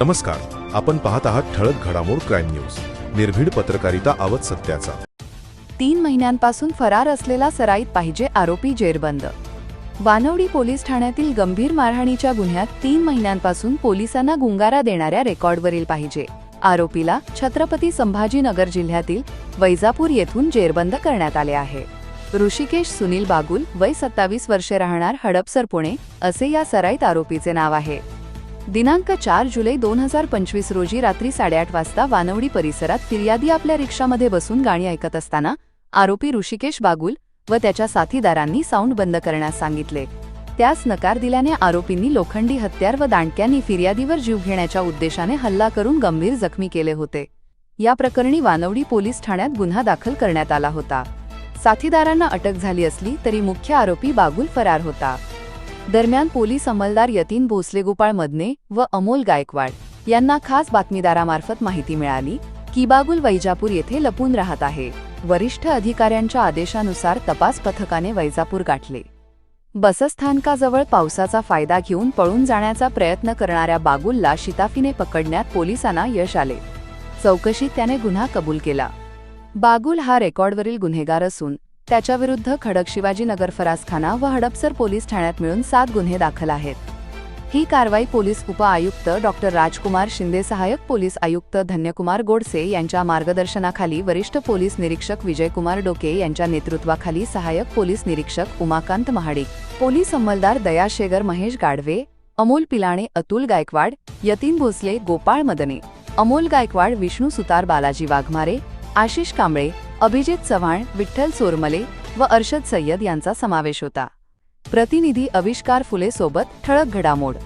नमस्कार. आपण पाहत आहात ठळक घडामोड क्राईम न्यूज. निर्भीड पत्रकारिता आवत सत्याचा. तीन महिन्यांपासून फरार असलेला सराईत पाहिजे आरोपी जेरबंद. वानवडी पोलीस ठाण्यातील गंभीर मारहाणीच्या गुन्ह्यात तीन महिन्यांपासून पोलिसांना गुंगारा देणाऱ्या रेकॉर्डवरील पाहिजे. आरोपीला छत्रपती संभाजीनगर जिल्ह्यातील वैजापूर येथून जेरबंद करण्यात आले आहे. ऋषिकेश सुनील बागुल वय सत्तावीस वर्षे राहणार हडपसर पुणे असे या सराईत आरोपीचे नाव आहे. दिनांक चार जुलै दोन हजार पंचवीस रोजी रात्री साडेआठ वाजता वानवडी परिसरात फिर्यादी आपल्या रिक्षामध्ये बसून गाणी ऐकत असताना आरोपी ऋषिकेश बागुल व त्याच्या साथीदारांनी साऊंड बंद करण्यास सांगितले. त्यास नकार दिल्याने आरोपींनी लोखंडी हत्यार व दांडक्यांनी फिर्यादीवर जीव घेण्याच्या उद्देशाने हल्ला करून गंभीर जखमी केले होते. या प्रकरणी वानवडी पोलीस ठाण्यात गुन्हा दाखल करण्यात आला होता. साथीदारांना अटक झाली असली तरी मुख्य आरोपी बागुल फरार होता. दरम्यान पोलीस अंमलदार यतीन भोसले गोपाळ मदने व अमोल गायकवाड यांना खास बातमीदारामार्फत माहिती मिळाली की बागुल वैजापूर येथे लपून राहत आहे. वरिष्ठ अधिकाऱ्यांच्या आदेशानुसार तपास पथकाने वैजापूर गाठले. बसस्थानकाजवळ पावसाचा फायदा घेऊन पळून जाण्याचा प्रयत्न करणाऱ्या बागुलला शिताफीने पकडण्यात पोलिसांना यश आले. चौकशीत त्याने गुन्हा कबूल केला. बागुल हा रेकॉर्डवरील गुन्हेगार असून त्याच्याविरुद्ध खडक शिवाजीनगर फरासखाना व हडपसर पोलीस ठाण्यात मिळून सात गुन्हे दाखल आहेत. ही कारवाई पोलीस उपआयुक्त डॉक्टर राजकुमार शिंदे सहाय्यक पोलीस आयुक्त धन्यकुमार गोडसे यांच्या मार्गदर्शनाखाली वरिष्ठ पोलीस निरीक्षक विजयकुमार डोके यांच्या नेतृत्वाखाली सहाय्यक पोलीस निरीक्षक उमाकांत महाडिक पोलीस अंमलदार दया शेगर महेश गाढवे अमोल पिलाणे अतुल गायकवाड यतीन भोसले गोपाळ मदने अमोल गायकवाड विष्णू सुतार बालाजी वाघमारे आशिष कांबळे अभिजित चव्हाण विठ्ठल सोरमले व अर्शद सय्यद यांचा समावेश होता. प्रतिनिधी अविष्कार फुले सोबत ठळक घडामोड